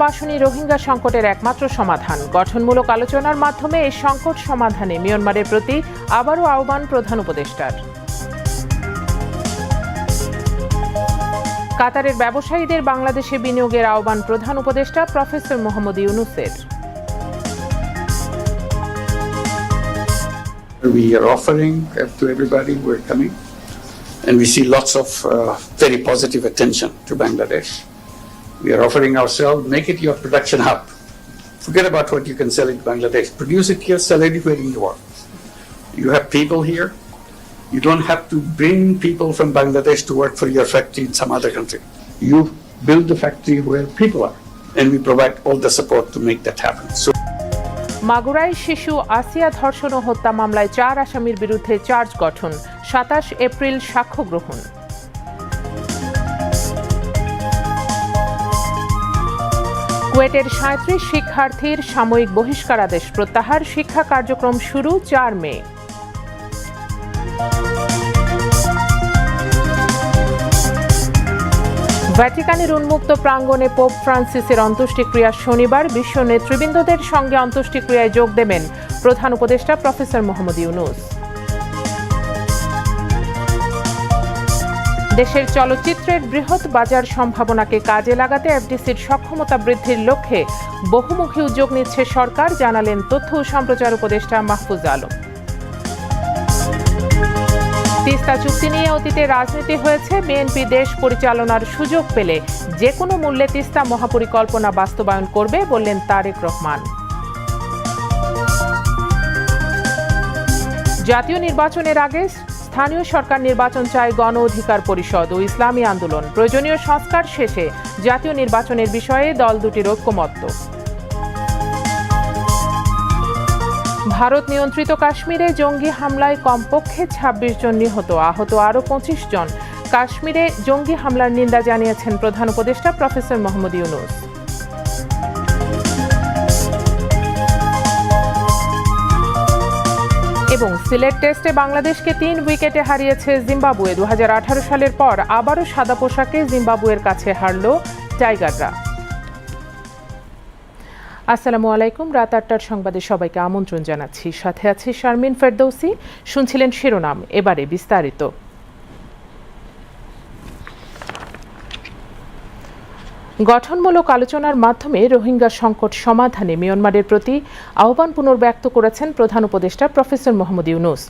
টেকসই রোহিঙ্গা সংকটের একমাত্র সমাধান। গঠনমূলক আলোচনার মাধ্যমে এই সংকট সমাধানে মিয়ানমারের প্রতি আবারও আহ্বান প্রধান উপদেষ্টার। কাতারের ব্যবসায়ীদের বাংলাদেশে বিনিয়োগের আহ্বান প্রধান উপদেষ্টা প্রফেসর মোহাম্মদ ইউনুসের। We are offering to everybody who are coming, and we see lots of uh, very positive attention to Bangladesh. We are offering ourselves, make it your production hub. Forget about what you can sell in Bangladesh. Produce it here, sell anywhere the world. You have people here. You don't have to bring people from Bangladesh to work for your factory in some other country. You build the factory where people are, and we provide all the support to make that happen. So. মাগুরায় শিশু আসিয়া ধর্ষণ ও হত্যা মামলায় চার আসামির বিরুদ্ধে charge গঠন সাতাশ April সাক্ষ্য গ্রহণ কুয়েটের সাঁত্রিশ শিক্ষার্থীর সাময়িক বহিষ্কারাদেশ প্রত্যাহার শিক্ষা কার্যক্রম শুরু চার মে। ভ্যাটিকানের উন্মুক্ত প্রাঙ্গণে পোপ ফ্রান্সিসের অন্ত্যেষ্টিক্রিয়া শনিবার বিশ্ব নেতৃবৃন্দদের সঙ্গে অন্ত্যেষ্টিক্রিয়ায় যোগ দেবেন প্রধান উপদেষ্টা প্রফেসর মোহাম্মদ ইউনুস। দেশের চলচ্চিত্রের বৃহৎ বাজার সম্ভাবনাকে কাজে লাগাতে এফডিসির সক্ষমতা বৃদ্ধির লক্ষ্যে বহুমুখী উদ্যোগ নিচ্ছে সরকার, জানালেন তথ্য ও সম্প্রচার উপদেষ্টা মাহফুজ আলম। তিস্তা চুক্তি নিয়ে অতীতে রাজনীতি হয়েছে, বিএনপি দেশ পরিচালনার সুযোগ পেলে যে কোনো মূল্যে তিস্তা মহাপরিকল্পনা বাস্তবায়ন করবে বললেন তারেক রহমান। জাতীয় নির্বাচনের আগে স্থানীয় সরকার নির্বাচন চায় গণ অধিকার পরিষদ ও ইসলামী আন্দোলন। প্রয়োজনীয় সংস্কার শেষে জাতীয় নির্বাচনের বিষয়ে দল দুটির ঐক্যমত্য। ভারত নিয়ন্ত্রিত কাশ্মীরে জঙ্গি হামলায় কমপক্ষে ২৬ জন নিহত, আহত আরও পঁচিশ জন। কাশ্মীরে জঙ্গি হামলার নিন্দা জানিয়েছেন প্রধান উপদেষ্টা প্রফেসর মোহাম্মদ ইউনুস। এবং সিলেট টেস্টে বাংলাদেশকে তিন উইকেটে হারিয়েছে জিম্বাবুয়ে। দুহাজার আঠারো সালের পর আবারও সাদা পোশাকে জিম্বাবুয়ের কাছে হারল টাইগাররা। আসসালামু আলাইকুম। রাত আটটার সংবাদে সবাইকে আমন্ত্রণ জানাচ্ছি। সাথে আছি শারমিন ফেরদৌসি। শুনছিলেন শিরোনাম। এবারে বিস্তারিত। গঠনমূলক আলোচনার মাধ্যমে রোহিঙ্গা সংকট সমাধানে মিয়ানমারের প্রতি আহ্বান পুনর্ব্যক্ত করেছেন প্রধান উপদেষ্টা প্রফেসর মোহাম্মদ ইউনুস।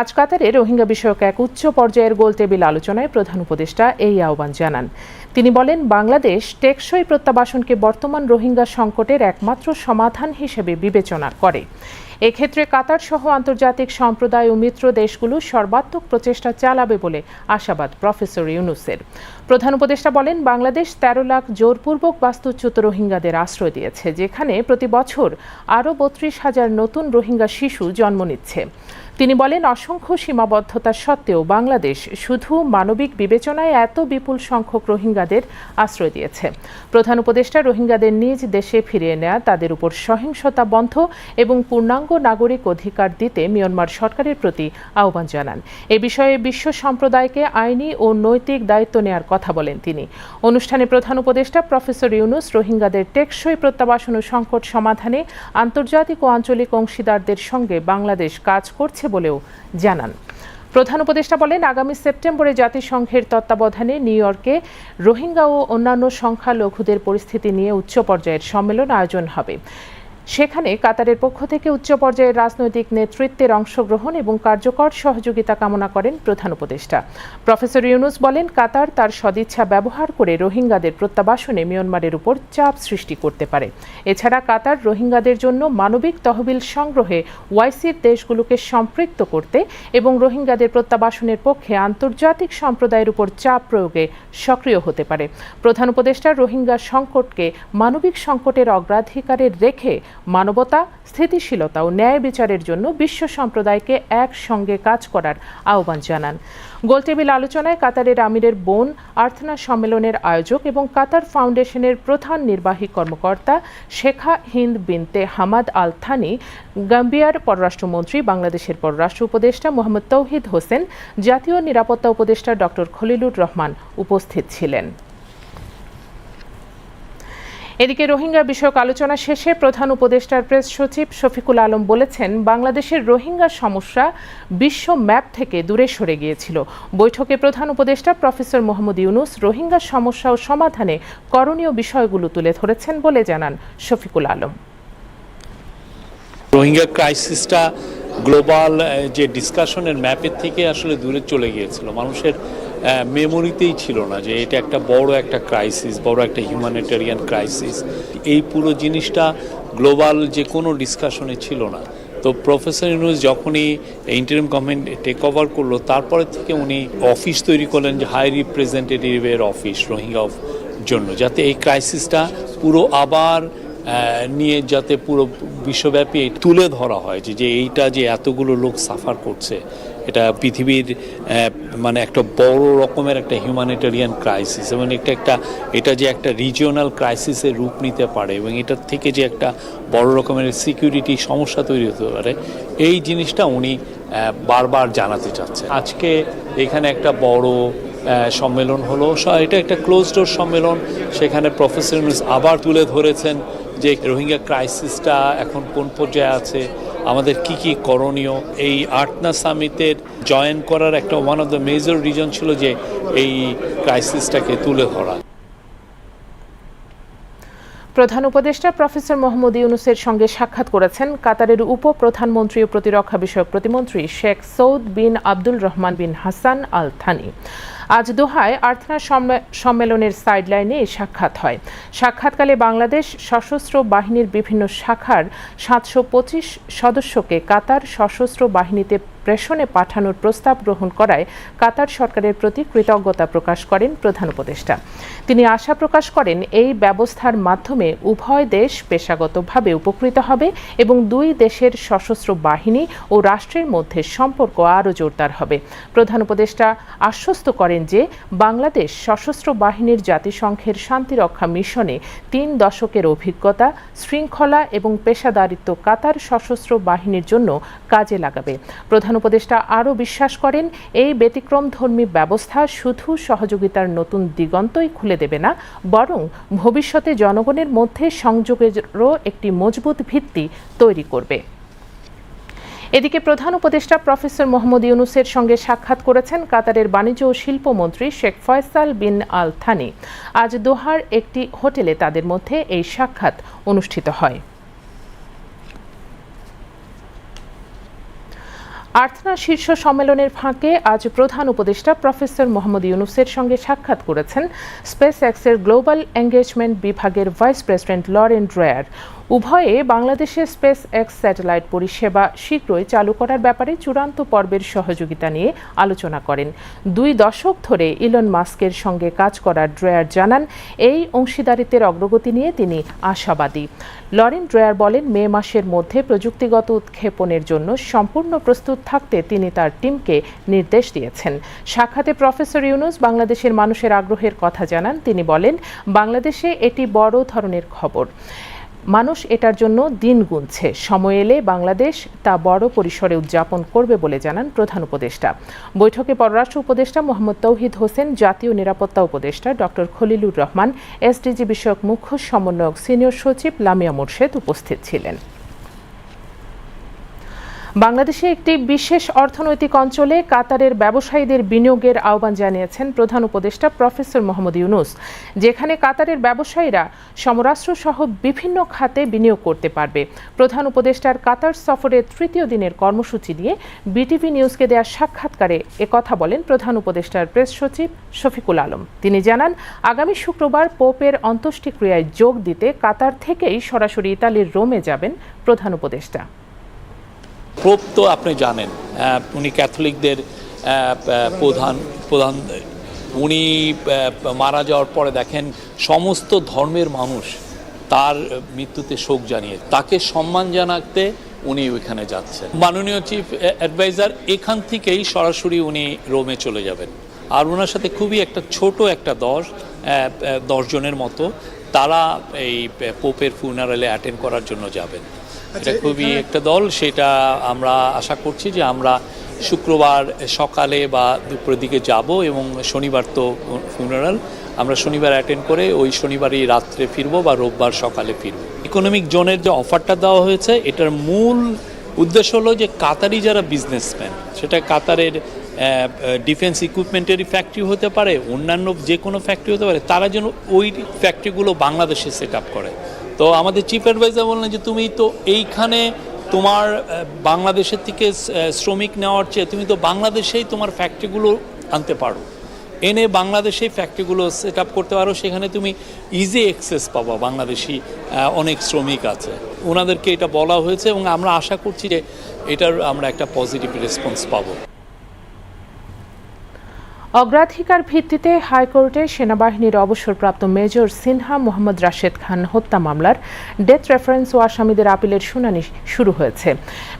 আজ কাতারে রোহিঙ্গা বিষয়ক এক উচ্চ পর্যায়ের গোলটেবিল আলোচনায় প্রধান উপদেষ্টা এই আহ্বান জানান। তিনি বলেন, বাংলাদেশ টেকসই প্রত্যাবাসনকে বর্তমান রোহিঙ্গা সংকটের একমাত্র সমাধান হিসেবে বিবেচনা করে। এক্ষেত্রে কাতার সহ আন্তর্জাতিক সম্প্রদায় ও মিত্র দেশগুলো সর্বাত্মক প্রচেষ্টা চালাবে বলে আশাবাদ প্রফেসর ইউনুসের। প্রধান উপদেষ্টা বলেন, বাংলাদেশ তেরো লাখ জোরপূর্বক বাস্তুচ্যুত রোহিঙ্গাদের আশ্রয় দিয়েছে, যেখানে প্রতি বছর আরও বত্রিশ হাজার নতুন রোহিঙ্গা শিশু জন্ম নিচ্ছে। তিনি বলেন, অসংখ্য সীমাবদ্ধতা সত্ত্বেও বাংলাদেশ শুধু মানবিক বিবেচনায় এত বিপুল সংখ্যক রোহিঙ্গাদের আশ্রয় দিয়েছে। প্রধান উপদেষ্টা রোহিঙ্গাদের নিজ দেশে ফিরিয়ে নেয়া, তাদের উপর সহিংসতা বন্ধ এবং পূর্ণাঙ্গ নাগরিক অধিকার দিতে মিয়ানমার সরকারের প্রতি আহ্বান জানান। এ বিষয়ে বিশ্ব সম্প্রদায়কে আইনি ও নৈতিক দায়িত্ব নেয়ার কথা বলেন তিনি। অনুষ্ঠানে প্রধান উপদেষ্টা প্রফেসর ইউনুস রোহিঙ্গাদের টেকসই প্রত্যাবাসন ও সংকট সমাধানে আন্তর্জাতিক ও আঞ্চলিক অংশীদারদের সঙ্গে বাংলাদেশ কাজ করছে বলেও জানান। প্রধান উপদেষ্টা বলেন, আগামী সেপ্টেম্বরে জাতিসংঘের তত্ত্বাবধানে নিউ ইয়র্কে রোহিঙ্গা ও অন্যান্য সংখ্যালঘুদের পরিস্থিতি নিয়ে উচ্চ পর্যায়ের সম্মেলন আয়োজন হবে। সেখানে কাতারের পক্ষ থেকে উচ্চ পর্যায়ের রাজনৈতিক নেতৃত্বের অংশগ্রহণ এবং কার্যকর সহযোগিতা কামনা করেন প্রধান উপদেষ্টা। প্রফেসর ইউনুস বলেন, কাতার তার সদিচ্ছা ব্যবহার করে রোহিঙ্গাদের প্রত্যাবাসনে মিয়ানমারের উপর চাপ সৃষ্টি করতে পারে। এছাড়া কাতার রোহিঙ্গাদের জন্য মানবিক তহবিল সংগ্রহে ওয়াইসির দেশগুলোকে সম্পৃক্ত করতে এবং রোহিঙ্গাদের প্রত্যাবাসনের পক্ষে আন্তর্জাতিক সম্প্রদায়ের উপর চাপ প্রয়োগে সক্রিয় হতে পারে। প্রধান উপদেষ্টা রোহিঙ্গা সংকটকে মানবিক সংকটের অগ্রাধিকারে রেখে মানবতা, স্থিতিশীলতা ও ন্যায় বিচারের জন্য বিশ্ব সম্প্রদায়কে একসঙ্গে কাজ করার আহ্বান জানান। গোলটেবিল আলোচনায় কাতারের আমিরের বোন, আর্থনা সম্মেলনের আয়োজক এবং কাতার ফাউন্ডেশনের প্রধান নির্বাহী কর্মকর্তা শেখা হিন্দ বিনতে হামাদ আল থানি গাম্বিয়ার পররাষ্ট্রমন্ত্রী, বাংলাদেশের পররাষ্ট্র উপদেষ্টা মোহাম্মদ তৌহিদ হোসেন, জাতীয় নিরাপত্তা উপদেষ্টা ডক্টর খলিলুর রহমান উপস্থিত ছিলেন। এদিকে রোহিঙ্গা বিষয়ক আলোচনা শেষে প্রধান উপদেষ্টার প্রেস সচিব শফিকুল আলম বলেছেন, বাংলাদেশের রোহিঙ্গা সমস্যা বিশ্ব ম্যাপ থেকে দূরে সরে গিয়েছিল। বৈঠকে প্রধান উপদেষ্টা প্রফেসর মোহাম্মদ ইউনুস রোহিঙ্গা সমস্যা ও সমাধানে করণীয় বিষয়গুলো তুলে ধরেছেন বলে জানান শফিকুল আলম। রোহিঙ্গা ক্রাইসিসটা গ্লোবাল যে ডিসকাশনের ম্যাপের থেকে আসলে দূরে চলে গিয়েছিল। মানুষের মেমোরিতেই ছিল না যে এটা একটা বড় একটা ক্রাইসিস বড় একটা হিউম্যানিটেরিয়ান ক্রাইসিস এই পুরো জিনিসটা গ্লোবাল যে কোনো ডিসকাশনে ছিল না। তো প্রফেসর ইউনুস যখনই ইন্টারিম গভর্নমেন্ট টেক ওভার করল, তারপরে থেকে উনি অফিস তৈরি করলেন যে হাই রিপ্রেজেন্টেটিভের অফিস রোহিঙ্গা জন্য, যাতে এই ক্রাইসিসটা পুরো আবার নিয়ে যাতে পুরো বিশ্বব্যাপী তুলে ধরা হয় যে এইটা যে এতগুলো লোক সাফার করছে, এটা পৃথিবীর মানে একটা বড় রকমের একটা হিউম্যানিটেরিয়ান ক্রাইসিস এবং এটা একটা, এটা যে একটা রিজিওনাল ক্রাইসিসের রূপ নিতে পারে এবং এটার থেকে যে একটা বড় রকমের সিকিউরিটি সমস্যা তৈরি হতে পারে, এই জিনিসটা উনি বারবার জানাতে চাচ্ছেন। আজকে এখানে একটা বড় সম্মেলন হলো। এটা একটা ক্লোজ ডোর সম্মেলন। সেখানে প্রফেসর আবার তুলে ধরেছেন যে রোহিঙ্গা ক্রাইসিসটা এখন কোন পর্যায়ে আছে, আমাদের কি কি করণীয়। এই আটনা সামিটের জয়েন করার একটা one of the major reason ছিল যে এই ক্রাইসিসটাকে তুলে ধরা। প্রধান উপদেষ্টা প্রফেসর মোহাম্মদ ইউনুসের সঙ্গে সাক্ষাৎ করেছেন কাতারের উপ প্রধানমন্ত্রী ও প্রতিরক্ষা বিষয়ক প্রতিমন্ত্রী Sheikh Saud bin Abdul Rahman bin Hassan Al Thani আজ দোহায় আর্থনা সম্মে- সম্মেলনের সাইডলাইনে এই সাক্ষাৎ হয়। সাক্ষাৎকালে বাংলাদেশ সশস্ত্র বাহিনীর বিভিন্ন শাখার সাতশো পঁচিশ সদস্যকে কাতার সশস্ত্র বাহিনীতে প্রেষণে পাঠানোর প্রস্তাব গ্রহণ করায় কাতার সরকারের প্রতি কৃতজ্ঞতা প্রকাশ করেন প্রধান উপদেষ্টা। তিনি আশা প্রকাশ করেন, এই ব্যবস্থার মাধ্যমে উভয় দেশ পেশাগতভাবে উপকৃত হবে এবং দুই দেশের সশস্ত্র বাহিনী ও রাষ্ট্রের মধ্যে সম্পর্ক আরও জোরদার হবে। প্রধান উপদেষ্টা আশ্বস্ত করেন যে, বাংলাদেশ সশস্ত্র বাহিনীর জাতিসংঘের শান্তিরক্ষা মিশনে তিন দশকের অভিজ্ঞতা, শৃঙ্খলা এবং পেশাদারিত্ব কাতার সশস্ত্র বাহিনীর জন্য কাজে লাগাবে। প্রধান উপদেষ্টা আরও বিশ্বাস করেন, এই ব্যতিক্রমধর্মী ব্যবস্থা শুধু সহযোগিতার নতুন দিগন্তই খুলে দেবে না, বরং ভবিষ্যতে জনগণের মধ্যে সংযোগেরও একটি মজবুত ভিত্তি তৈরি করবে। এদিকে প্রধান উপদেষ্টা প্রফেসর মোহাম্মদ ইউনুসের সঙ্গে সাক্ষাৎ করেছেন কাতারের বাণিজ্য ও শিল্পমন্ত্রী Sheikh Faisal bin Al Thani. আজ দোহার একটি হোটেলে তাদের মধ্যে এই সাক্ষাৎ অনুষ্ঠিত হয়। আর্থনা শীর্ষ সম্মেলনের ফাঁকে আজ প্রধান উপদেষ্টা প্রফেসর মোহাম্মদ ইউনুসের সঙ্গে সাক্ষাৎ করেছেন স্পেস এক্সের গ্লোবাল এঙ্গেজমেন্ট বিভাগের ভাইস প্রেসিডেন্ট লরেন ড্রয়ার। উভয়ে বাংলাদেশের স্পেস এক্স স্যাটেলাইট পরিষেবা শীঘ্রই চালু করার ব্যাপারে চূড়ান্ত পর্বের সহযোগিতা নিয়ে আলোচনা করেন। দুই দশক ধরে ইলন মাস্কের সঙ্গে কাজ করার ড্রয়ার জানান, এই অংশীদারিত্বের অগ্রগতি নিয়ে তিনি আশাবাদী। লরেন ড্রয়ার বলেন, মে মাসের মধ্যে প্রযুক্তিগত উৎক্ষেপণের জন্য সম্পূর্ণ প্রস্তুত থাকতে তিনি তার টিমকে নির্দেশ দিয়েছেন। সাক্ষাতে প্রফেসর ইউনুস বাংলাদেশের মানুষের আগ্রহের কথা জানান। তিনি বলেন, বাংলাদেশে এটি বড় ধরনের খবর। মানুষ এটার জন্য দিন গুনছে। সময় এলে বাংলাদেশ তা বড় পরিসরে উদযাপন করবে বলে জানান প্রধান উপদেষ্টা। বৈঠকে পররাষ্ট্র উপদেষ্টা মোহাম্মদ তৌহিদ হোসেন, জাতীয় নিরাপত্তা উপদেষ্টা ডক্টর খলিলুর রহমান, এসডিজি বিষয়ক মুখ্য সমন্বয়ক সিনিয়র সচিব লামিয়া মোর্শেদ উপস্থিত ছিলেন। বাংলাদেশে একটি বিশেষ অর্থনৈতিক অঞ্চলে কাতারের ব্যবসায়ীদের বিনিয়োগের আহ্বান জানিয়েছেন প্রধান উপদেষ্টা প্রফেসর মোহাম্মদ ইউনুস, যেখানে কাতারের ব্যবসায়ীরা সমরাস্ত্র সহ বিভিন্ন খাতে বিনিয়োগ করতে পারবে। প্রধান উপদেষ্টার কাতার সফরের তৃতীয় দিনের কর্মসূচি নিয়ে বিটিভি নিউজকে দেওয়া সাক্ষাৎকারে একথা বলেন প্রধান উপদেষ্টার প্রেস সচিব শফিকুল আলম। তিনি জানান, আগামী শুক্রবার পোপের অন্ত্যেষ্টিক্রিয়ায় যোগ দিতে কাতার থেকেই সরাসরি ইতালির রোমে যাবেন প্রধান উপদেষ্টা। পোপ তো আপনি জানেন উনি ক্যাথলিকদের প্রধান প্রধান উনি মারা যাওয়ার পরে দেখেন সমস্ত ধর্মের মানুষ তার মৃত্যুতে শোক জানিয়ে তাকে সম্মান জানাতে উনি ওইখানে যাচ্ছেন। মাননীয় চিফ অ্যাডভাইজার এখান থেকেই সরাসরি উনি রোমে চলে যাবেন। আর ওনার সাথে খুবই একটা ছোট একটা দশ আহ, আহ, দশ জনের মতো তারা এই পোপের ফুনারালে অ্যাটেন্ড করার জন্য যাবেন। এটা খুবই একটা দল সেটা আমরা আশা করছি যে আমরা শুক্রবার সকালে বা দুপুরের দিকে যাব এবং শনিবার তো ফুনারাল আমরা শনিবার অ্যাটেন্ড করে ওই শনিবারই রাত্রে ফিরবো বা রোববার সকালে ফিরবো। ইকোনমিক জোনের যে অফারটা দেওয়া হয়েছে এটার মূল উদ্দেশ্য হলো যে কাতারি যারা বিজনেসম্যান সেটা কাতারের ডিফেন্স ইকুইপমেন্টেরই ফ্যাক্টরি হতে পারে অন্যান্য যে কোনো ফ্যাক্টরি হতে পারে তারা যেন ওই ফ্যাক্টরিগুলো বাংলাদেশে সেট আপ করে। তো আমাদের চিফ অ্যাডভাইজার বললেন যে, তুমি তো এইখানে তোমার বাংলাদেশের থেকে শ্রমিক নেওয়ার চেয়ে তুমি তো বাংলাদেশেই তোমার ফ্যাক্টরিগুলো আনতে পারো। এনে বাংলাদেশেই ফ্যাক্টরিগুলো সেট আপ করতে পারো। সেখানে তুমি ইজি অ্যাক্সেস পাবা। বাংলাদেশি অনেক শ্রমিক আছে। ওনাদেরকে এটা বলা হয়েছে এবং আমরা আশা করছি যে এটার আমরা একটা পজিটিভ রেসপন্স পাবো। অগ্রাধিকার ভিত্তিতে হাইকোর্টে সেনাবাহিনীর অবসরপ্রাপ্ত মেজর সিনহা মোহাম্মদ রাশেদ খান হত্যা মামলার ডেথ রেফারেন্স ও আসামিদের আপিলের শুনানি শুরু হয়েছে।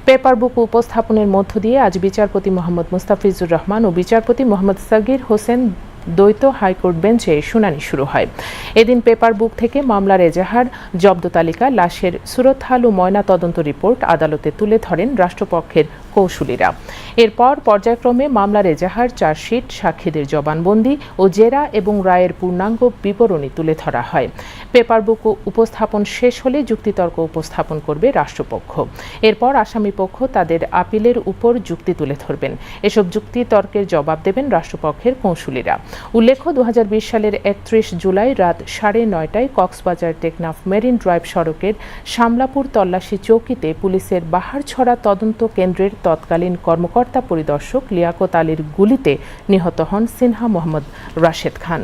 পেপার বুক উপস্থাপনের মধ্য দিয়ে আজ বিচারপতি মোহাম্মদ মুস্তাফিজুর রহমান ও বিচারপতি মোহাম্মদ সাগির হোসেন দ্বৈত হাইকোর্ট বেঞ্চে শুনানি শুরু হয়। এদিন পেপার বুক থেকে মামলার এজাহার, জব্দ তালিকা, লাশের সুরতহাল ময়না তদন্ত রিপোর্ট আদালতে তুলে ধরেন রাষ্ট্রপক্ষের কৌশলীরা এরপর পর্যায়ক্রমে মামলার এজাহার, চার্জশিট, সাক্ষীদের জবানবন্দি ও জেরা এবং রায়ের পূর্ণাঙ্গ বিবরণী তুলে ধরা হয়। পেপার বুক উপস্থাপন শেষ হলে যুক্তিতর্ক উপস্থাপন করবে রাষ্ট্রপক্ষ। এরপর আসামি পক্ষ তাদের আপিলের উপর যুক্তি তুলে ধরবেন। এসব যুক্তিতর্কের জবাব দেবেন রাষ্ট্রপক্ষের কৌশলীরা উল্লেখ্য দু হাজার বিশ সালের একত্রিশ জুলাই রাত সাড়ে নয়টায় কক্সবাজার টেকনাফ মেরিন ড্রাইভ সড়কের শামলাপুর তল্লাশি চৌকিতে পুলিশের বাহারছড়া তদন্ত কেন্দ্রের তৎকালীন কর্মকর্তা পরিদর্শক লিয়াকত আলীর গুলিতে নিহত হন সিনহা মোহাম্মদ রাশেদ খান।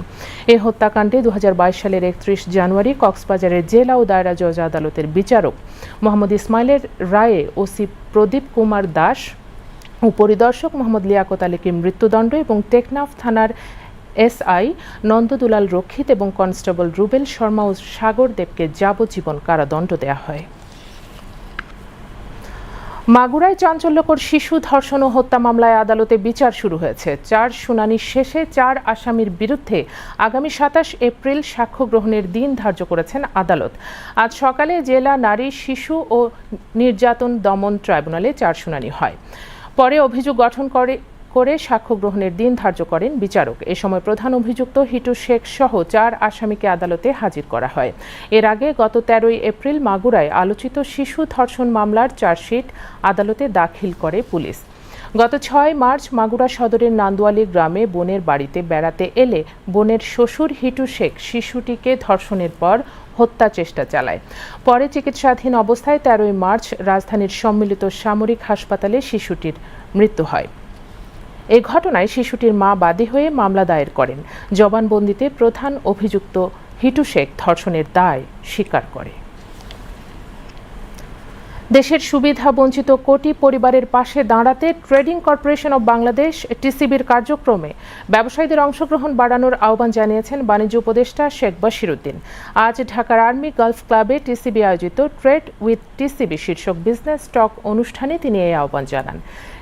এ হত্যাকাণ্ডে দু হাজার বাইশ সালের একত্রিশ জানুয়ারি কক্সবাজারের জেলা ও দায়রা জজ আদালতের বিচারক মোহাম্মদ ইসমাইলের রায়ে ওসি প্রদীপ কুমার দাস পরিদর্শক মোহাম্মদ লিয়াকত আলীকে মৃত্যুদণ্ড এবং টেকনাফ থানার এসআই নন্দদুলাল রক্ষিত এবং কনস্টেবল রুবেল শর্মা ও সাগর দেবকে যাবজ্জীবন কারাদণ্ড দেওয়া হয়। মাগুরায় চাঞ্চল্যকর শিশু ধর্ষণ ও হত্যা মামলায় আদালতে বিচার শুরু হয়েছে। চার শুনানি শেষে চার আসামির বিরুদ্ধে আগামী সাতাশ এপ্রিল সাক্ষ্য গ্রহণের দিন ধার্য করেছেন আদালত। আজ সকালে জেলা নারী, শিশু ও নির্যাতন দমন ট্রাইব্যুনালে চার শুনানি হয়। পরে অভিযোগ গঠন করে করে সাক্ষ্য গ্রহণের দিন ধার্য করেন বিচারক। এ সময় প্রধান অভিযুক্ত হিটু শেখ সহ চার আসামিকে আদালতে হাজির করা হয়। এর আগে গত তেরোই এপ্রিল মাগুরায় আলোচিত শিশু ধর্ষণ মামলার চার্জশিট আদালতে দাখিল করে পুলিশ। গত ছয় মার্চ মাগুরা সদরের নান্দুয়ালি গ্রামে বোনের বাড়িতে বেড়াতে এলে বোনের শ্বশুর হিটু শেখ শিশুটিকে ধর্ষণের পর হত্যা চেষ্টা চালায়। পরে চিকিৎসাধীন অবস্থায় তেরোই মার্চ রাজধানীর সম্মিলিত সামরিক হাসপাতালে শিশুটির মৃত্যু হয়। এই ঘটনায় শিশুটির মা বাদী হয়ে মামলা দায়ের করেন। জবানবন্দিতে প্রধান অভিযুক্ত হিটু শেখ ধর্ষণের দায় স্বীকার করে। দেশের সুবিধা বঞ্চিত কোটি পরিবারের পাশে দাঁড়াতে ট্রেডিং কর্পোরেশন অব বাংলাদেশ, টিসিবির কার্যক্রমে ব্যবসায়ীদের অংশগ্রহণ বাড়ানোর আহ্বান জানিয়েছেন বাণিজ্য উপদেষ্টা শেখ বশিরুদ্দিন। আজ ঢাকার আর্মি গালফ ক্লাবে টিসিবি আয়োজিত ট্রেড উইথ টিসিবি শীর্ষক বিজনেস স্টক অনুষ্ঠানে তিনি এই আহ্বান জানান।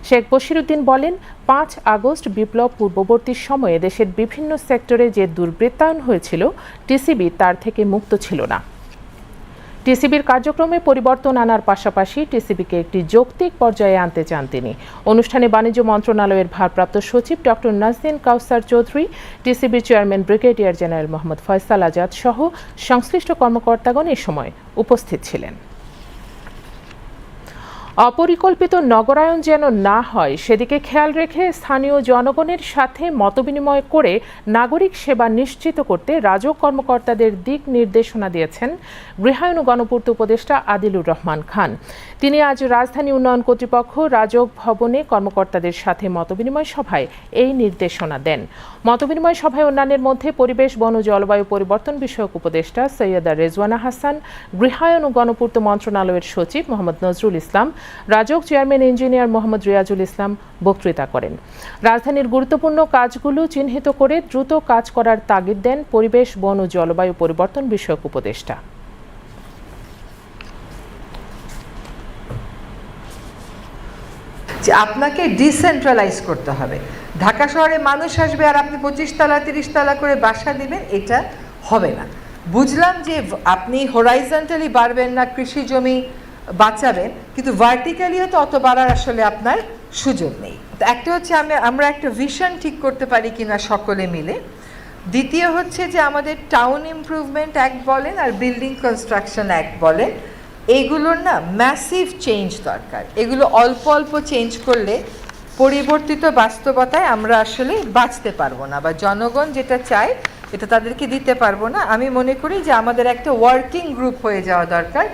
শেখ বশিরুদ্দিন বলেন, পাঁচ আগস্ট বিপ্লব পূর্ববর্তী সময়ে দেশের বিভিন্ন সেক্টরে যে দুর্বৃত্তায়ন হয়েছিল, টিসিবি তার থেকে মুক্ত ছিল না। টিসিবির কার্যক্রমে পরিবর্তন আনার পাশাপাশি টিসিবিকে একটি যৌক্তিক পর্যায়ে আনতে চান তিনি। অনুষ্ঠানে বাণিজ্য মন্ত্রণালয়ের ভারপ্রাপ্ত সচিব doctor Nazdin Kawsar Chowdhury, টিসিবির chairman brigadier general Mohammad Faisal Azad সহ সংশ্লিষ্ট কর্মকর্তাগণ এ সময় উপস্থিত ছিলেন। অপরিকল্পিত নগরায়ন যেন না হয়, সেদিকে খেয়াল রেখে স্থানীয় জনগণের সাথে মতবিনিময় করে নাগরিক সেবা নিশ্চিত করতে রাজক কর্মকর্তাদের দিক নির্দেশনা দিয়েছেন গৃহায়ন ও গণপূর্ত উপদেষ্টা আদিলুর রহমান খান। তিনি আজ রাজধানী উন্নয়ন কর্তৃপক্ষ রাজক ভবনে কর্মকর্তাদের সাথে মতবিনিময় সভায় এই নির্দেশনা দেন। মতবিনিময় সভায় অন্যান্যের মধ্যে পরিবেশ, বন, জলবায়ু পরিবর্তন বিষয়ক উপদেষ্টা সৈয়দা রেজওয়ানা হাসান গৃহায়ন ও গণপূর্ত মন্ত্রণালয়ের সচিব মোহাম্মদ নজরুল ইসলাম রাজক চেয়ারম্যান ইঞ্জিনিয়ার মোহাম্মদ রিয়াজুল ইসলাম বক্তৃতা করেন। রাজধানীর গুরুত্বপূর্ণ কাজগুলো চিহ্নিত করে দ্রুত কাজ করার তাগিদ দেন পরিবেশ, বন ও জলবায়ু পরিবর্তন বিষয়ক উপদেষ্টা। যে আপনাকে ডিসেন্ট্রালাইজ করতে হবে। ঢাকা শহরে মানুষ আসবে আর আপনি পঁচিশ তলা তিরিশ তলা করে বাসা দিবেন, এটা হবে না। বুঝলাম যে আপনি হোরাইজন্টালি বাড়বেন না, কৃষি জমি বাঁচাবেন কিন্তু ভার্টিক্যালিও তো অত বাড়ার আসলে আপনার সুযোগ নেই। একটা হচ্ছে আমি আমরা একটা ভিশন ঠিক করতে পারি কিনা সকলে মিলে। দ্বিতীয় হচ্ছে যে আমাদের টাউন ইমপ্রুভমেন্ট অ্যাক্ট বলেন আর বিল্ডিং কনস্ট্রাকশন অ্যাক্ট বলেন এইগুলোর না ম্যাসিভ চেঞ্জ দরকার। এগুলো অল্প অল্প চেঞ্জ করলে পরিবর্তিত বাস্তবতায় আমরা আসলে বাঁচতে পারব না বা জনগণ যেটা চায় এটা তাদেরকে দিতে পারব না। আমি মনে করি যে আমাদের একটা ওয়ার্কিং গ্রুপ হয়ে যাওয়া দরকার।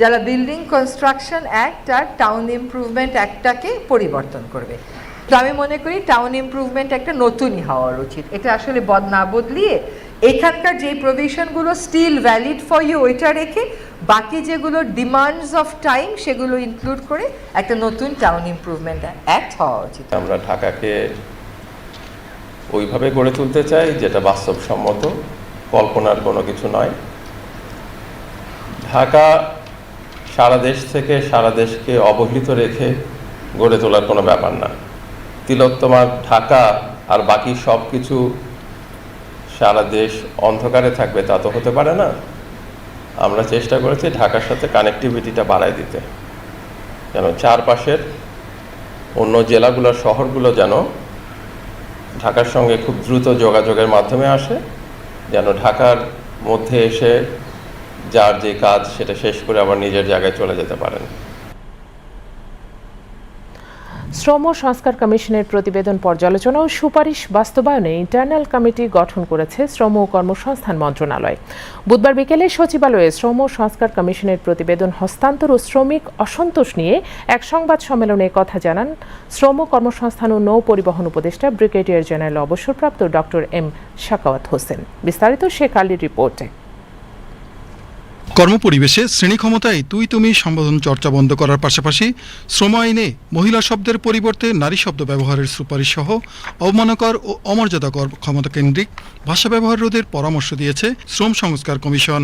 যারা বিল্ডিং কনস্ট্রাকশন অ্যাক্ট আর টাউন ইমপ্রুভমেন্ট অ্যাক্টটাকে পরিবর্তন করবে। তো আমি মনে করি টাউন ইমপ্রুভমেন্ট একটা নতুনই হওয়ার উচিত। এটা আসলে বদ, না বদলিয়ে এখানকার যে প্রভিশনগুলো স্টিল ভ্যালিড ফর ইউ ওইটা রেখে বাকি যেগুলো ডিমান্ডস অফ টাইম সেগুলো ইনক্লুড করে একটা নতুন টাউন ইমপ্রুভমেন্ট অ্যাক্ট হওয়া উচিত। আমরা ঢাকাকে ওইভাবে গড়ে তুলতে চাই যেটা বাস্তবসম্মত। কল্পনার কোনো কিছু নয়। ঢাকা সারা দেশ থেকে সারা দেশকে অবহিত রেখে গড়ে তোলার কোনো ব্যাপার না। তিলোত্তমা ঢাকা আর বাকি সব কিছু সারা দেশ অন্ধকারে থাকবে, তা তো হতে পারে না। আমরা চেষ্টা করেছি ঢাকার সাথে কানেক্টিভিটিটা বাড়ায় দিতে। যেন চারপাশের অন্য জেলাগুলোর শহরগুলো যেন ঢাকার সঙ্গে খুব দ্রুত যোগাযোগের মাধ্যমে আসে, যেন ঢাকার মধ্যে এসে যার যে কাজ সেটা শেষ করে আবার নিজের জায়গায় চলে যেতে পারেন। শ্রম সংস্কার কমিশনের প্রতিবেদন পর্যালোচনা ও সুপারিশ বাস্তবায়নে ইন্টারনাল কমিটি গঠন করেছে শ্রম ও কর্মসংস্থান মন্ত্রণালয়। বুধবার বিকেলে সচিবালয়ে শ্রম সংস্কার কমিশনের প্রতিবেদন হস্তান্তর ও শ্রমিক অসন্তোষ নিয়ে এক সংবাদ সম্মেলনে কথা জানান শ্রম কর্মসংস্থান ও নৌ পরিবহন উপদেষ্টা ব্রিগেডিয়ার জেনারেল অবসরপ্রাপ্ত ডক্টর এম শাকাওয়াত হোসেন। বিস্তারিত শেখ আলীর রিপোর্টে। কর্মপরিবেশে শ্রেণি ক্ষমতায় তুই তুমি সম্বোধন চর্চা বন্ধ করার পাশাপাশি শ্রম আইনে মহিলা শব্দের পরিবর্তে নারী শব্দ ব্যবহারের সুপারিশ সহ অবমানকর ও অমর্যাদাকর ক্ষমতা কেন্দ্রিক ভাষা ব্যবহার রোধের পরামর্শ দিয়েছে শ্রম সংস্কার কমিশন।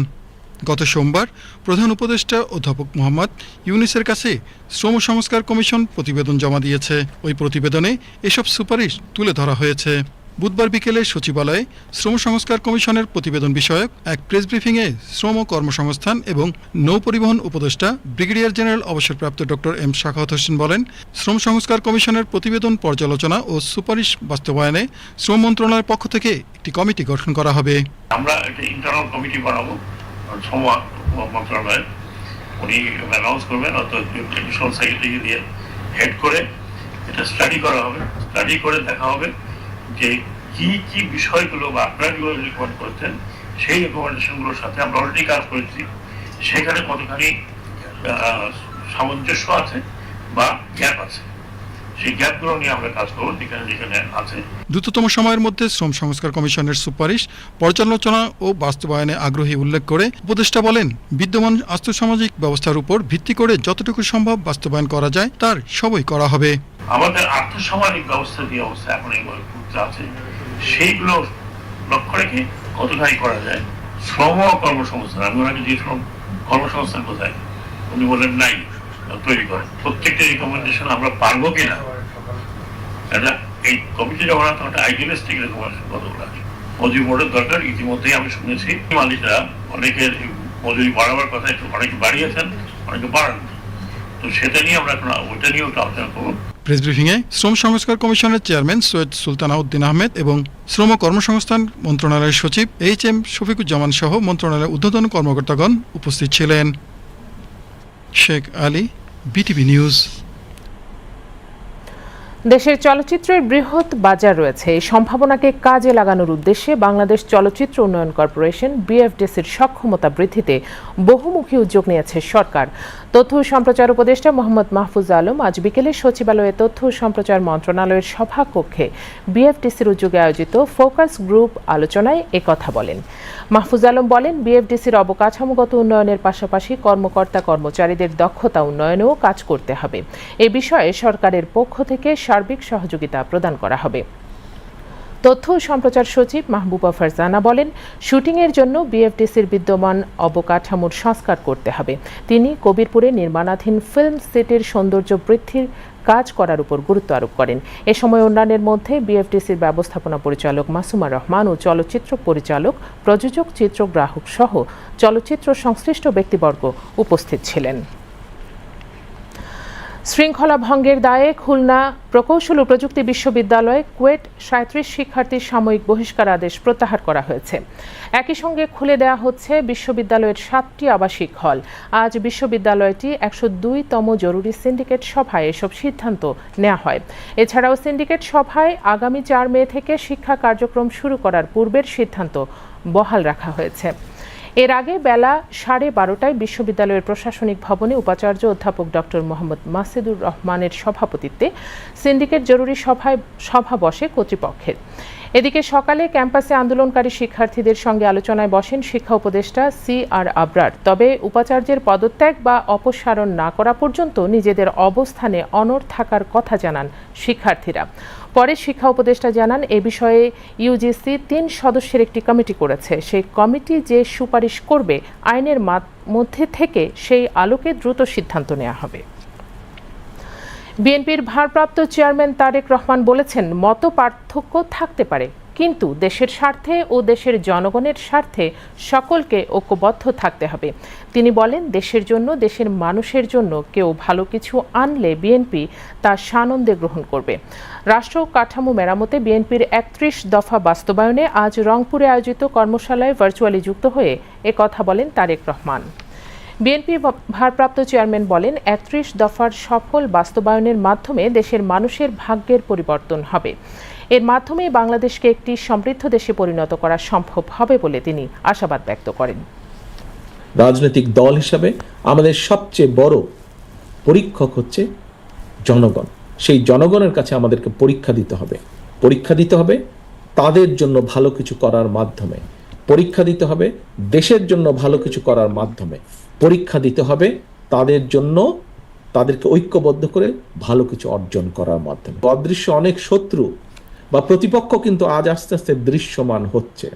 গত সোমবার প্রধান উপদেষ্টা অধ্যাপক মোহাম্মদ ইউনিসের কাছে শ্রম সংস্কার কমিশন প্রতিবেদন জমা দিয়েছে। ওই প্রতিবেদনে এসব সুপারিশ তুলে ধরা হয়েছে। বুধবার বিকেলে সচিবালয়ে শ্রম সংস্কার কমিশনের প্রতিবেদন বিষয়ক এক প্রেস ব্রিফিংয়ে শ্রম ও কর্মসংস্থান এবং নৌ পরিবহন উপদেষ্টা ব্রিগেডিয়ার জেনারেল অবসরপ্রাপ্ত ডক্টর এম শাখাওয়াত হোসেন বলেন, শ্রম সংস্কার কমিশনের প্রতিবেদন পর্যালোচনা ও সুপারিশ বাস্তবায়নে শ্রম মন্ত্রণালয়ের পক্ষ থেকে একটি কমিটি গঠন করা হবে। আমরা একটা ইন্টারনাল কমিটি বানাবো, শ্রম মন্ত্রণালয়ের। উনি করবেন, অর্থাৎ দিয়ে হেড করে এটা স্টাডি করা হবে। স্টাডি করে দেখা হবে যে কি কি বিষয়গুলো বা আপনারা যেগুলো রেকমেন্ড করছেন, সেই রেকমেন্ডেশনগুলোর সাথে আমরা অলরেডি কাজ করেছি। সেখানে কতখানি সামঞ্জস্য আছে বা গ্যাপ আছে। সেই গ্যাপগুলো নিয়ে আমরা কাজ করব যেখানে যেখানে আছে। দ্রুততম সময়ের মধ্যে শ্রম সংস্কার কমিশনের সুপারিশ পর্যালোচনা ও বাস্তবায়নে আগ্রহী উল্লেখ করে উপদেষ্টা বলেন বিদ্যমান আর্থসামাজিক ব্যবস্থার উপর ভিত্তি করে যতটুকু সম্ভব বাস্তবায়ন করা যায় তার সবই করা হবে। আমাদের আর্থসামাজিক ব্যবস্থা যে অবস্থা এখন আছে সেইগুলো লক্ষ্য রেখে কতটাই করা যায়? শ্রম কর্মসংস্থান আমি ওনাকে দিয়েছিলাম কর্মসংস্থান কোথায় উনি বলেন নাই। তৈরি করেন। প্রত্যেকটা রিকমেন্ডেশন আমরা পারব কিনা? এই কমিটি যখন একটা আইডিয়ালিস্টিক কতগুলো আছে? মজুরি বোর্ডের দরকার, ইতিমধ্যেই আমি শুনেছি মালিকরা অনেকের মজুরি বাড়াবার কথা একটু, অনেকে বাড়িয়েছেন, অনেকে বাড়ান তো সেটা নিয়ে আমরা নিয়েও একটু আলোচনা করব। প্রেস ব্রিফিংয়ে শ্রম সংস্কার কমিশনের চেয়ারম্যান সৈয়দ সুলতানাউদ্দিন আহমেদ এবং শ্রম কর্মসংস্থান মন্ত্রণালয়ের সচিব এইচ এম শফিকুজ্জামান সহ মন্ত্রণালয়ের ঊর্ধ্বতন কর্মকর্তাগণ উপস্থিত ছিলেন। Sheikh Ali, BTV news. দেশের চলচ্চিত্রের বৃহৎ বাজার রয়েছে। এই সম্ভাবনাকে কাজে লাগানোর উদ্দেশ্যে বাংলাদেশ চলচ্চিত্র উন্নয়ন কর্পোরেশন, বিএফডিসির সক্ষমতা বৃদ্ধিতে বহুমুখী উদ্যোগ নিয়েছে সরকার। তথ্য সম্প্রচার উপদেষ্টা মোহাম্মদ মাহফুজ আলম আজ বিকেলে সচিবালয়ে তথ্য সম্প্রচার মন্ত্রণালয়ের সভাকক্ষে বিএফডিসির উদ্যোগে আয়োজিত ফোকাস গ্রুপ আলোচনায় একথা বলেন। মাহফুজ আলম বলেন, বিএফডিসির অবকাঠামোগত উন্নয়নের পাশাপাশি কর্মকর্তা কর্মচারীদের দক্ষতা উন্নয়নেও কাজ করতে হবে। এ বিষয়ে সরকারের পক্ষ থেকে সার্বিক সহযোগিতা প্রদান করা হবে। তথ্য সম্প্রচার সচিব মাহবুবা ফারজানা বলেন, শুটিংয়ের জন্য বিএফডিসির বিদ্যমান অবকাঠামোর সংস্কার করতে হবে। তিনি কবিরপুরে নির্মাণাধীন ফিল্ম সিটির সৌন্দর্য বৃদ্ধির কাজ করার উপর গুরুত্ব আরোপ করেন। এ সময় অন্যান্যের মধ্যে বিএফডিসির ব্যবস্থাপনা পরিচালক মাসুমা রহমান ও চলচ্চিত্র পরিচালক, প্রযোজক, চিত্রগ্রাহক সহ চলচ্চিত্র সংশ্লিষ্ট ব্যক্তিবর্গ উপস্থিত ছিলেন। শৃঙ্খলা ভঙ্গের দায়ে খুলনা প্রকৌশল ও প্রযুক্তি বিশ্ববিদ্যালয়ে কুয়েট সাঁত্রিশ শিক্ষার্থীর সাময়িক বহিষ্কার আদেশ প্রত্যাহার করা হয়েছে। একই সঙ্গে খুলে দেওয়া হচ্ছে বিশ্ববিদ্যালয়ের সাতটি আবাসিক হল। আজ বিশ্ববিদ্যালয়টি একশো দুইতম জরুরি সিন্ডিকেট সভায় এসব সিদ্ধান্ত নেওয়া হয়। এছাড়াও সিন্ডিকেট সভায় আগামী চার মে থেকে শিক্ষা কার্যক্রম শুরু করার পূর্বের সিদ্ধান্ত বহাল রাখা হয়েছে। এর আগে বেলা সাড়ে বারোটায় বিশ্ববিদ্যালয়ের প্রশাসনিক ভবনে উপাচার্য অধ্যাপক ডক্টর মোহাম্মদ মাসিদুর রহমানের সভাপতিত্বে সিন্ডিকেট জরুরি সভায় সভা বসে কর্তৃপক্ষের। এদিকে সকালে ক্যাম্পাসে আন্দোলনকারী শিক্ষার্থীদের সঙ্গে আলোচনায় বসেন শিক্ষা উপদেষ্টা সি আর আবরার। তবে উপাচার্যের পদত্যাগ বা অপসারণ না করা পর্যন্ত নিজেদের অবস্থানে অনড় থাকার কথা জানান শিক্ষার্থীরা। পরে শিক্ষা উপদেষ্টা জানান, এ বিষয়ে ইউজিসি তিন সদস্যের একটি কমিটি করেছে। সেই কমিটি যে সুপারিশ করবে আইনের মধ্যে থেকে সেই আলোকে দ্রুত সিদ্ধান্ত নেওয়া হবে। বিএনপির ভারপ্রাপ্ত চেয়ারম্যান তারেক রহমান বলেছেন মত পার্থক্য থাকতে পারে। কিন্তু দেশের স্বার্থে ও দেশের জনগণের স্বার্থে সকলকে ঐক্যবদ্ধ থাকতে হবে। তিনি বলেন, দেশের জন্য, দেশের মানুষের জন্য কেউ ভালো কিছু আনলে বিএনপি তা সানন্দে গ্রহণ করবে। রাষ্ট্র কাঠামো মেরামতে বিএনপির একত্রিশ দফা বাস্তবায়নে আজ রংপুরে আয়োজিত কর্মশালায় ভার্চুয়ালি যুক্ত হয়ে কথা বলেন তারেক রহমান। বিএনপি ভারপ্রাপ্ত চেয়ারম্যান বলেন, একত্রিশ দফার সফল বাস্তবায়নের মাধ্যমে দেশের মানুষের ভাগ্যের পরিবর্তন হবে। এর মাধ্যমে বাংলাদেশকে একটি সমৃদ্ধ দেশে পরিণত করা সম্ভব হবে বলে তিনি আশাবাদ ব্যক্ত করেন। রাজনৈতিক দল হিসাবে আমাদের সবচেয়ে বড় পরীক্ষক হচ্ছে জনগণ। সেই জনগণের কাছে আমাদেরকে পরীক্ষা দিতে হবে। পরীক্ষা দিতে হবে তাদের জন্য ভালো কিছু করার মাধ্যমে। পরীক্ষা দিতে হবে দেশের জন্য ভালো কিছু করার মাধ্যমে। পরীক্ষা দিতে হবে তাদের জন্য তাদেরকে ঐক্যবদ্ধ করে ভালো কিছু অর্জন করার মাধ্যমে। অদৃশ্য অনেক শত্রু বা প্রতিপক্ষ কিন্তু আজ আস্তে আস্তে দৃশ্যমান হচ্ছে।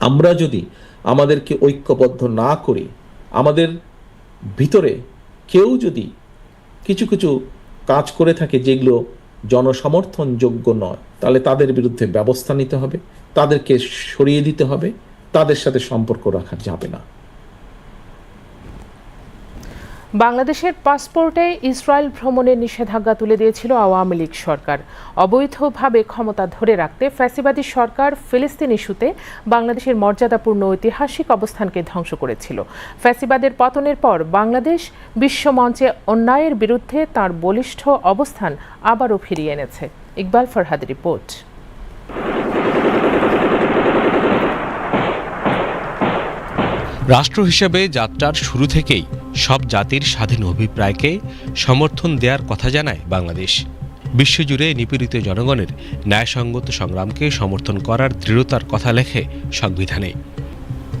আমরা যদি আমাদেরকে ঐক্যবদ্ধ না করি, আমাদের ভিতরে কেউ যদি কিছু কিছু কাজ করে থাকে যেগুলো জনসমর্থনযোগ্য নয়, তাহলে তাদের বিরুদ্ধে ব্যবস্থা নিতে হবে, তাদেরকে সরিয়ে দিতে হবে, তাদের সাথে সম্পর্ক রাখা যাবে না। বাংলাদেশের পাসপোর্টে ইসরায়েল ভ্রমণের নিষেধাজ্ঞা তুলে দিয়েছিল আওয়ামী লীগ সরকার। অবৈধভাবে ক্ষমতা ধরে রাখতে ফ্যাসিবাদী সরকার ফিলিস্তিন ইস্যুতে বাংলাদেশের মর্যাদাপূর্ণ ঐতিহাসিক অবস্থানকে ধ্বংস করেছিল। ফ্যাসিবাদের পতনের পর বাংলাদেশ বিশ্বমঞ্চে অন্যায়ের বিরুদ্ধে তার বলিষ্ঠ অবস্থান আবারও ফিরিয়ে এনেছে। ইকবাল ফরহাদ রিপোর্ট। রাষ্ট্র হিসেবে যাত্রার শুরু থেকেই সব জাতির স্বাধীন অভিপ্রায়কে সমর্থন দেওয়ার কথা জানায় বাংলাদেশ। বিশ্বজুড়ে নিপীড়িত জনগণের ন্যায়সঙ্গত সংগ্রামকে সমর্থন করার দৃঢ়তার কথা লেখে সংবিধানে।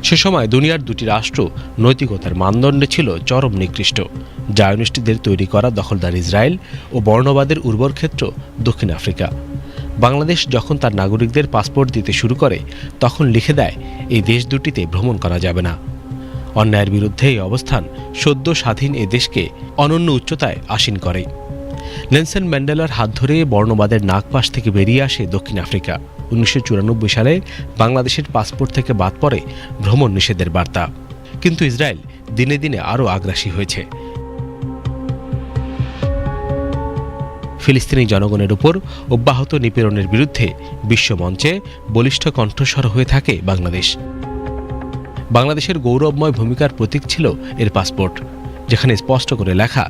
সে সময় দুনিয়ার দুটি রাষ্ট্র নৈতিকতার মানদণ্ডে ছিল চরম নিকৃষ্ট। জায়নিস্টদের তৈরি করা দখলদার ইসরায়েল ও বর্ণবাদের উর্বর ক্ষেত্র দক্ষিণ আফ্রিকা। বাংলাদেশ যখন তার নাগরিকদের পাসপোর্ট দিতে শুরু করে, তখন লিখে দেয়, এই দেশ দুটিতে ভ্রমণ করা যাবে না। অন্যায়ের বিরুদ্ধে এই অবস্থান সদ্য স্বাধীন এ দেশকে অনন্য উচ্চতায় আসীন করে। নেলসন ম্যান্ডেলার হাত ধরে বর্ণবাদের নাগপাশ থেকে বেরিয়ে আসে দক্ষিণ আফ্রিকা। উনিশশো চুরানব্বই সালে বাংলাদেশের পাসপোর্ট থেকে বাদ পড়ে ভ্রমণ নিষেধের বার্তা। কিন্তু ইসরায়েল দিনে দিনে আরও আগ্রাসী হয়েছে। ফিলিস্তিনি জনগণের উপর অব্যাহত নিপীড়নের বিরুদ্ধে বিশ্বমঞ্চে বলিষ্ঠ কণ্ঠস্বর হয়ে থাকে বাংলাদেশ। বাংলাদেশের গৌরবময় ভূমিকার প্রতীক ছিল এর পাসপোর্ট যেখানে স্পষ্ট করে লেখা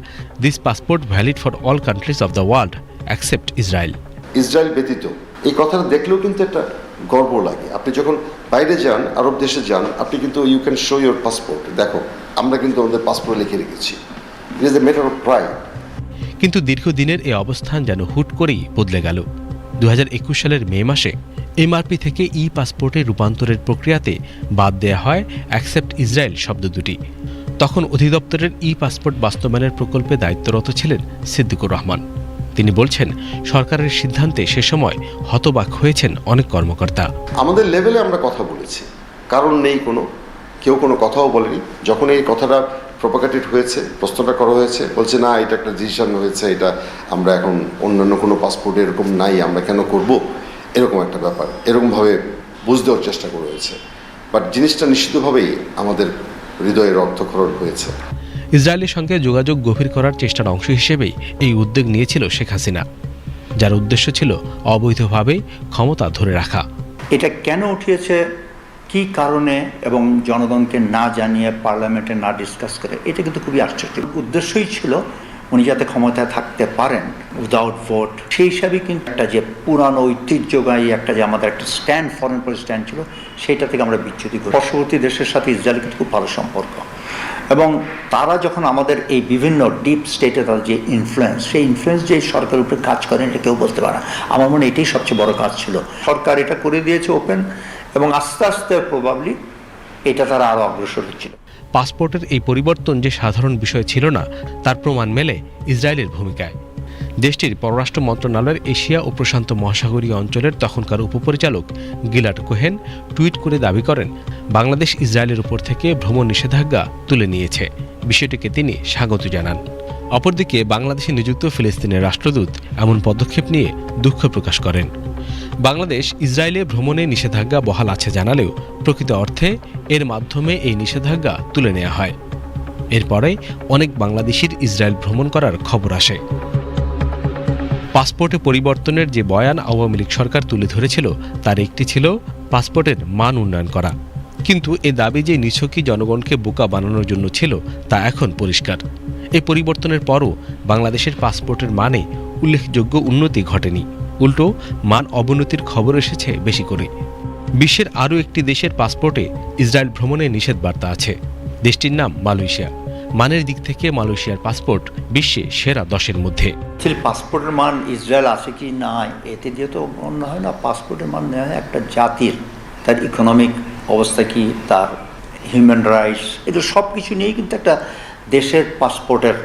this passport valid for all countries of the world accept Israel Israel ব্যতীত এই কথাটা দেখলেও কিন্তু একটা গর্ব লাগে। আপনি যখন বাইরে যান আরব দেশে যান আপনি কিন্তু you can show your passport দেখো আমরা কিন্তু আমাদের পাসপোর্টে লিখে রেখেছি। It is a matter of pride কিন্তু দীর্ঘদিনের এই অবস্থান যেন হুট করেই বদলে গেল। দুহাজার একুশ সালের মে মাসে এমআরপি থেকে ই পাসপোর্টে রূপান্তরের প্রক্রিয়াতে বাদ দেয়া হয় অ্যাকসেপ্ট ইসরায়েল শব্দ দুটি। তখন অধিদপ্তরের ই পাসপোর্ট বাস্তবায়নের প্রকল্পে দায়িত্বরত ছিলেন সিদ্দিকুর রহমান। তিনি বলছেন, সরকারের সিদ্ধান্তে সে সময় হতবাক হয়েছেন অনেক কর্মকর্তা। আমাদের লেভেলে আমরা কথা বলেছি। কারণ নেই কোনো। কেউ কোনো কথাও বলেনি। যখন এই কথাটা প্রোপাকেটেড হয়েছে প্রশ্নটা করা হয়েছে বলছে না এটা একটা ডিসিশন হয়েছে এটা আমরা এখন অন্যান্য কোনো পাসপোর্ট এরকম নাই আমরা কেন করব? এরকম একটা ব্যাপার। এরকমভাবে বুঝ দেওয়ার চেষ্টা করা হয়েছে। বাট জিনিসটা নিশ্চিতভাবেই আমাদের হৃদয়ে রক্তক্ষরণ হয়েছে। ইসরায়েলের সঙ্গে যোগাযোগ গভীর করার চেষ্টার অংশ হিসেবেই এই উদ্যোগ নিয়েছিল শেখ হাসিনা যার উদ্দেশ্য ছিল অবৈধভাবে ক্ষমতা ধরে রাখা। এটা কেন উঠিয়েছে কি কারণে এবং জনগণকে না জানিয়ে পার্লামেন্টে না ডিসকাস করে, এটা কিন্তু খুবই আশ্চর্য। উদ্দেশ্যই ছিল উনি যাতে ক্ষমতায় থাকতে পারেন উইদাউট ভোট সেই হিসাবে কিন্তু একটা যে পুরানো ঐতিহ্যবাহী একটা যে আমাদের একটা স্ট্যান্ড ফরেন পলিসি স্ট্যান্ড ছিল সেইটা থেকে আমরা বিচ্যুতি করি। পার্শ্ববর্তী দেশের সাথে ইসরায়েলের কিন্তু খুব ভালো সম্পর্ক। এবং তারা যখন আমাদের এই বিভিন্ন ডিপ স্টেটে তাদের যে ইনফ্লুয়েন্স সেই ইনফ্লুয়েন্স যে সরকারের উপরে কাজ করেন এটা কেউ বলতে পারে না। আমার মনে এটাই সবচেয়ে বড় কাজ ছিল। সরকার এটা করে দিয়েছে ওপেন এবং আস্তে আস্তে প্রবাবলি এটা তারা আরও অগ্রসর হচ্ছিল। পাসপোর্টের এই পরিবর্তন যে সাধারণ বিষয় ছিল না, তার প্রমাণ মেলে ইসরায়েলের ভূমিকায়। দেশটির পররাষ্ট্র মন্ত্রণালয়ের এশিয়া ও প্রশান্ত মহাসাগরীয় অঞ্চলের তখনকার উপপরিচালক গিলাট কোহেন টুইট করে দাবি করেন, বাংলাদেশ ইসরায়েলের উপর থেকে ভ্রমণ নিষেধাজ্ঞা তুলে নিয়েছে। বিষয়টিকে তিনি স্বাগত জানান। অপরদিকে বাংলাদেশে নিযুক্ত ফিলিস্তিনের রাষ্ট্রদূত এমন পদক্ষেপ নিয়ে দুঃখ প্রকাশ করেন। বাংলাদেশ ইসরায়েলে ভ্রমণে নিষেধাজ্ঞা বহাল আছে জানালেও প্রকৃত অর্থে এর মাধ্যমে এই নিষেধাজ্ঞা তুলে নেওয়া হয়। এরপরে অনেক বাংলাদেশির ইসরায়েল ভ্রমণ করার খবর আসে। পাসপোর্টে পরিবর্তনের যে বয়ান আওয়ামী লীগ সরকার তুলে ধরেছিল, তার একটি ছিল পাসপোর্টের মান উন্নয়ন করা। কিন্তু এ দাবি যে নিছকই জনগণকে বোকা বানানোর জন্য ছিল, তা এখন পরিষ্কার। এই পরিবর্তনের পরও বাংলাদেশের পাসপোর্টের মানে উল্লেখযোগ্য উন্নতি ঘটেনি। উল্টো মান অবনতির খবর এসেছে বেশি করে। বিশ্বের আরও একটি দেশের পাসপোর্টে ইসরায়েল ভ্রমণের নিষেধবার্তা আছে। দেশটির নাম মালয়েশিয়া। মানের দিক থেকে মালয়েশিয়ার পাসপোর্ট বিশ্বে সেরা দশের মধ্যে। পাসপোর্টের মান ইসরায়েল আছে কি নাই, এতে দিয়ে তো মনে হয় না, পাসপোর্টের মান নেওয়া হয় একটা জাতির। তার ইকোনমিক অবস্থা কি, তার হিউম্যান রাইটস এগুলো সব কিছু নিয়েই কিন্তু একটা দেশের পাসপোর্টের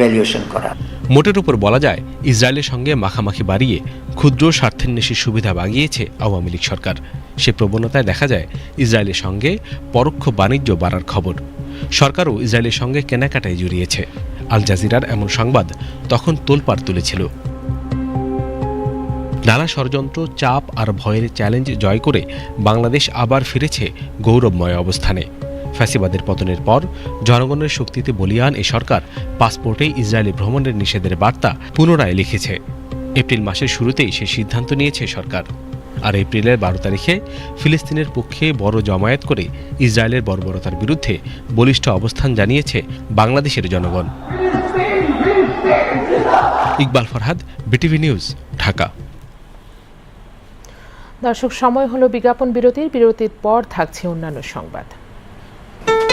ভ্যালুয়েশন করা। মোটের উপর বলা যায়, ইসরায়েলের সঙ্গে মাখামাখি বাড়িয়ে ক্ষুদ্র স্বার্থের সুবিধা বাগিয়েছে আওয়ামী লীগ সরকার। সে প্রবণতায় দেখা যায়, ইসরায়েলের সঙ্গে পরোক্ষ বাণিজ্য বাড়ার খবর। সরকারও ইসরায়েলের সঙ্গে কেনাকাটায় জড়িয়েছে। আল জাজিরার এমন সংবাদ তখন তোলপাড় তুলেছিল। নানা ষড়যন্ত্র, চাপ আর ভয়ের চ্যালেঞ্জ জয় করে বাংলাদেশ আবার ফিরেছে গৌরবময় অবস্থানে। ফ্যাসিবাদের পতনের পর জনগণের শক্তিতে বলিয়ান এ সরকার পাসপোর্টে ইসরায়েলি ভ্রমণের নিষেধের বার্তা পুনরায় লিখেছে। এপ্রিল মাসের শুরুতেই সে সিদ্ধান্ত নিয়েছে সরকার। আর এপ্রিলের বারো তারিখে ফিলিস্তিনের পক্ষে বড় জমায়েত করে ইসরায়েলের বর্বরতার বিরুদ্ধে বলিষ্ঠ অবস্থান জানিয়েছে বাংলাদেশের জনগণ। Iqbal Farhad, BTV news, Dhaka. দর্শক, সময় হলো বিজ্ঞাপন বিরতির। বিরতির পর থাকছে অন্যান্য সংবাদ। thank you